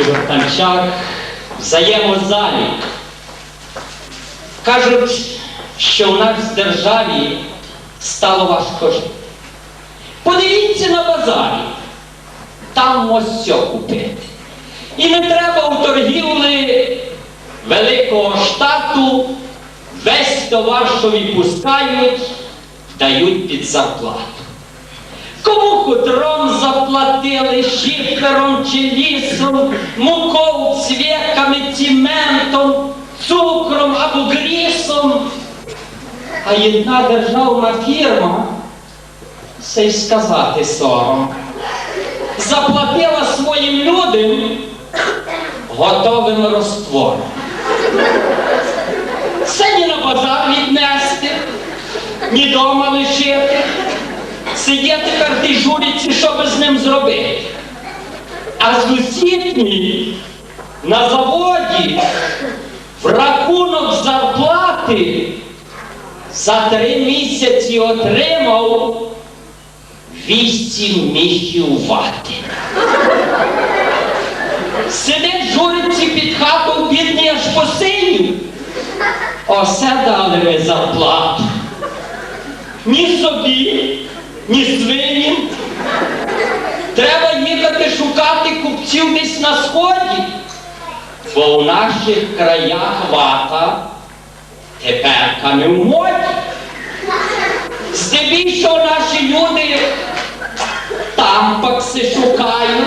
Ігор Танчак, взаємозалік. Кажуть, що в нас в державі стало важко жити. Подивіться на базарі, там ось все купити. І не треба у торгівлі великого штату весь товар, що відпускають, дають під зарплату. Кому заплатили, шифером чи лісом, мукою, цвєками, цементом, цукром або грісом. А одна державна фірма, це й сказати сором, заплатила своїм людям готовим розтвором. Це ні на базар віднести, ні дома лишити. Сидять тепер дежуриться, що би з ним зробити. А сусідній на заводі в рахунок зарплати за три місяці отримав вісім міхів вати. Сидить журиці під хатою, бідний аж посинів. Осе дали ви зарплату. Ні собі, ні свинім. Треба їхати шукати купців десь на сході, бо в наших краях вата тепер не в моді. Здебільшого наші люди тампакси шукають.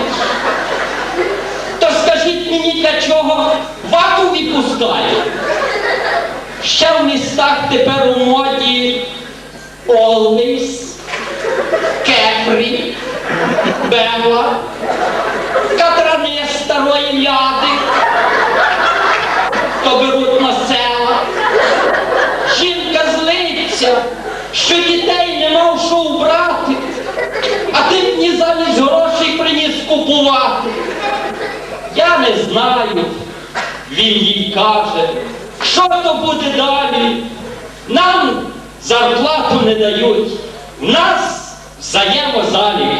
То скажіть мені, для чого вату відпускають? Ще в містах тепер у моді Бела, катрани старої ляди, то беруть на села. Жінка злиться, що дітей нема в що вбрати, а ти б ні замість грошей приніс купувати. Я не знаю, він їй каже, що то буде далі. Нам зарплату не дають, нас взаємозалік.